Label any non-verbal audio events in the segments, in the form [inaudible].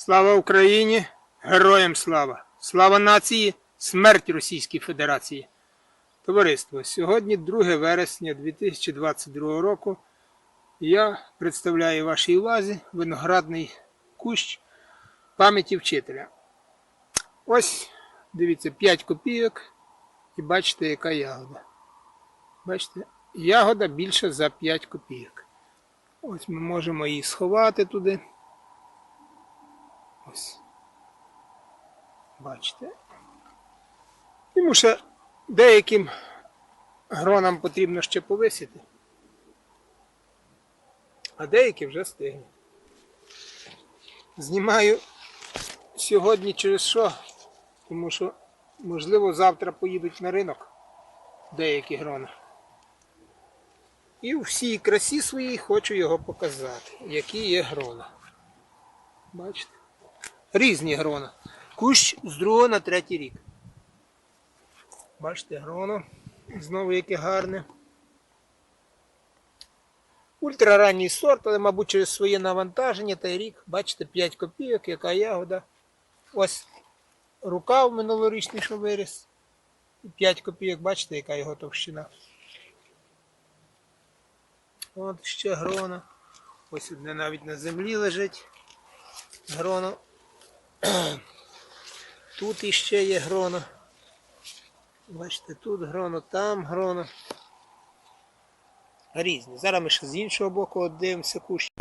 Слава Україні! Героям слава! Слава нації! Смерть Російській Федерації! Товариство, сьогодні 2 вересня 2022 року. Я представляю вашій увазі виноградний кущ пам'яті вчителя. Ось, дивіться, 5 копійок і бачите, яка ягода. Бачите, ягода більше за 5 копійок. Ось ми можемо її сховати туди. Ось. Бачите. Тому що деяким гронам потрібно ще повисити, а деякі вже стигнуть. Знімаю сьогодні через що? Тому що, можливо, завтра поїдуть на ринок деякі грона. І у всій красі своїй хочу його показати, які є грона. Бачите? Різні грона. Кущ з другого на третій рік. Бачите, гроно. Знову яке гарне. Ультраранній сорт, але, мабуть, через своє навантаження та рік. Бачите, 5 копійок, яка ягода. Ось рукав минулорічний, що виріс. 5 копійок, бачите, яка його товщина. От ще грона. Ось одне навіть на землі лежить. Гроно. [clears throat] Тут іще є гроно. Бачите, тут гроно, там гроно. Різні. Зараз ми ще з іншого боку дивимося кущ.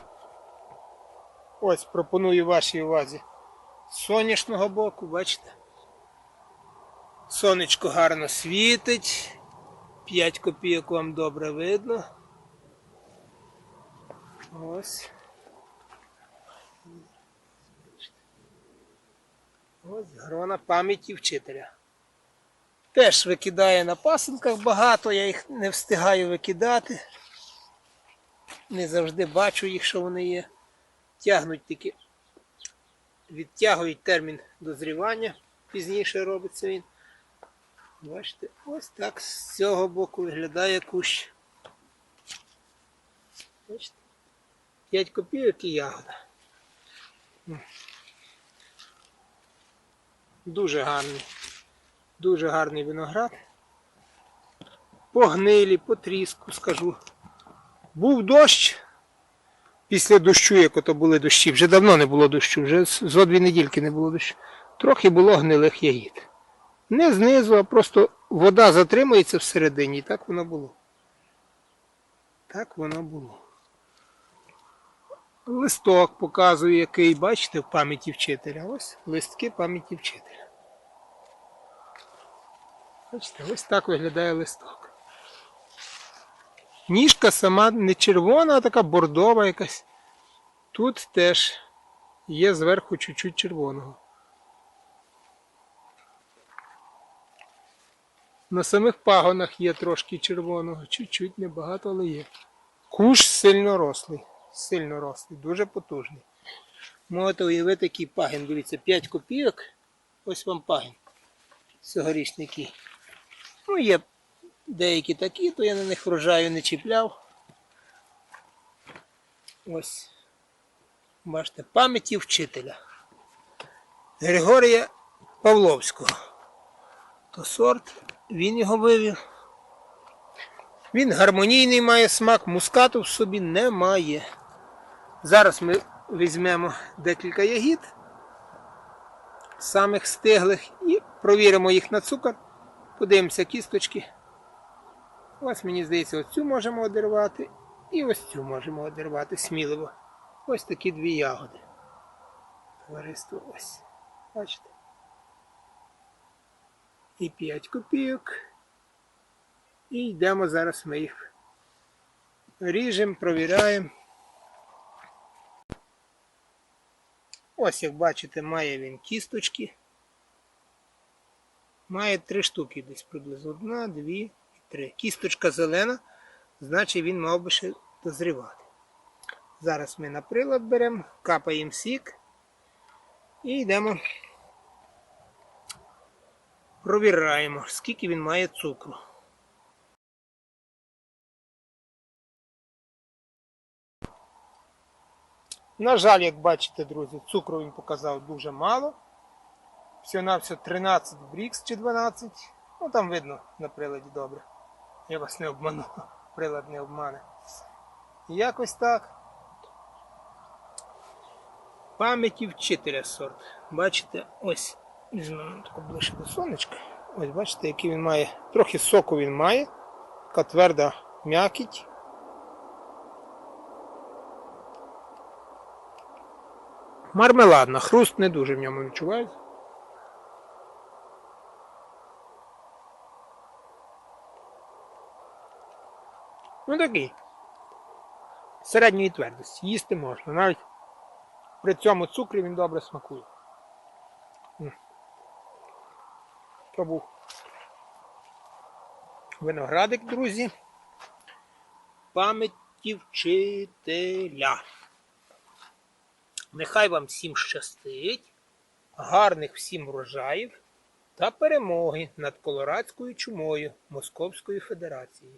Ось пропоную вашій увазі. З сонячного боку, бачите? Сонечко гарно світить. 5 копійок вам добре видно. Ось. Ось грона пам'яті вчителя. Теж викидає на пасинках багато, я їх не встигаю викидати. Не завжди бачу їх, що вони є. Тягнуть тільки, відтягують термін дозрівання, пізніше робиться він. Бачите, ось так з цього боку виглядає кущ. Бачите? 5 копійок і ягода. Дуже гарний. Дуже гарний виноград. По гнилі, по тріску, скажу. Був дощ. Після дощу, як ото були дощі, вже давно не було дощу, вже зо дві недільки не було дощу. Трохи було гнилих ягід. Не знизу, а просто вода затримується всередині, і так воно було. Так воно було. Листок показує, який, бачите, в пам'яті вчителя. Ось листки пам'яті вчителя. Бачите, ось так виглядає листок. Ніжка сама не червона, а така бордова якась. Тут теж є зверху чуть-чуть червоного. На самих пагонах є трошки червоного, чуть-чуть небагато, але є. Куш сильно рослий, сильно рослий, дуже потужний. Можете уявити, який пагін. Дивіться, 5 копійок. Ось вам пагін. Цьогорічний який. Ну, є деякі такі, то я на них врожаю не чіпляв. Ось. Бачите, пам'яті вчителя. Григорія Павловського. То сорт, він його вивів. Він гармонійний має смак, мускату в собі немає. Зараз ми візьмемо декілька ягід, самих стиглих, і провіримо їх на цукор. Подивимося кісточки. Ось мені здається, ось цю можемо одірвати. І ось цю можемо одірвати сміливо. Ось такі дві ягоди. Товариство ось. Бачите? І 5 копійок. І йдемо зараз ми їх ріжемо, провіряємо. Ось, як бачите, має він кісточки. Має три штуки десь приблизно. Одна, дві і три. Кісточка зелена, значить він мав би ще дозрівати. Зараз ми на прилад беремо, капаємо сік і йдемо. Провіраємо, скільки він має цукру. На жаль, як бачите, друзі, цукру він показав дуже мало. Всього на все 13 брікс чи 12. Ну там видно на приладі добре. Я вас не обману. [laughs] Прилад не обмане. Якось так. Пам'яті вчителя сорт. Бачите, ось візьмемо тако ближче до сонечка. Ось бачите, який він має. Трохи соку він має. Така тверда м'якіть. Мармеладна, хруст не дуже в ньому відчувається. Ну такий. Середньої твердості. Їсти можна. Навіть при цьому цукрі він добре смакує. То був виноградик, друзі. Пам'яті вчителя. Нехай вам всім щастить, гарних всім врожаїв та перемоги над колорадською чумою Московської Федерації.